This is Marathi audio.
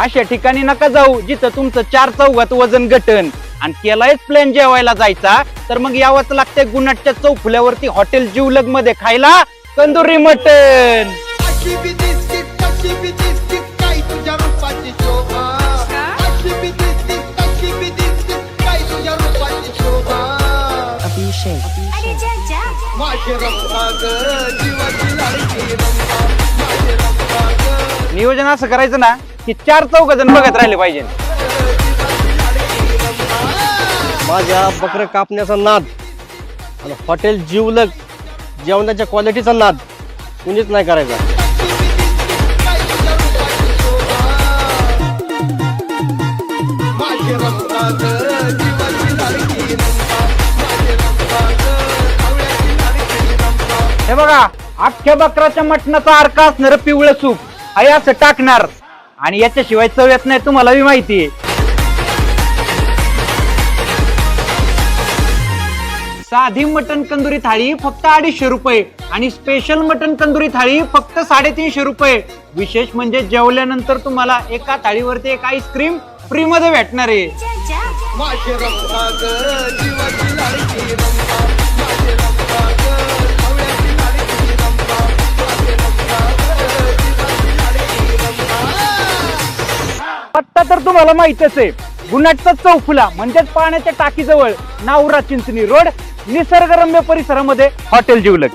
अशा ठिकाणी नका जाऊ जिथं तुमचं चार चौघात वजन घटन आणि केलायच प्लॅन जेवायला जायचा तर मग यावंच लागतंय गुन्हाटच्या चौफुल्यावरती हॉटेल जिवलगमध्ये खायला कंदुरी मटन. नियोजन असं करायचं ना की चार चौघ जण बघत राहिले पाहिजे. माझ्या बकरं कापण्याचा नाद आणि हॉटेल जीवलग जेवणाच्या क्वालिटीचा नाद कुणीच नाही करायचा. हे बघा अख्ख्या बकराच्या मटणाचा अर्क असणार पिवळं सूप. हे असं टाकणार. आणि याच्याशिवाय चव येत नाही तुम्हाला बी माहिती साधी मटन कंदुरी थाळी फक्त अडीचशे रुपये आणि स्पेशल मटन कंदुरी थाळी फक्त साडेतीनशे रुपये. विशेष म्हणजे जेवल्यानंतर तुम्हाला एका थाळीवरती एक आईस्क्रीम फ्री मध्ये भेटणार आहे. पत्ता तर तुम्हाला माहितच आहे. गुन्हाटचा चौफुला म्हणजेच पाण्याच्या टाकीजवळ नावरा चिंचणी रोड निसर्गरम्य परिसरामध्ये हॉटेल जिवलक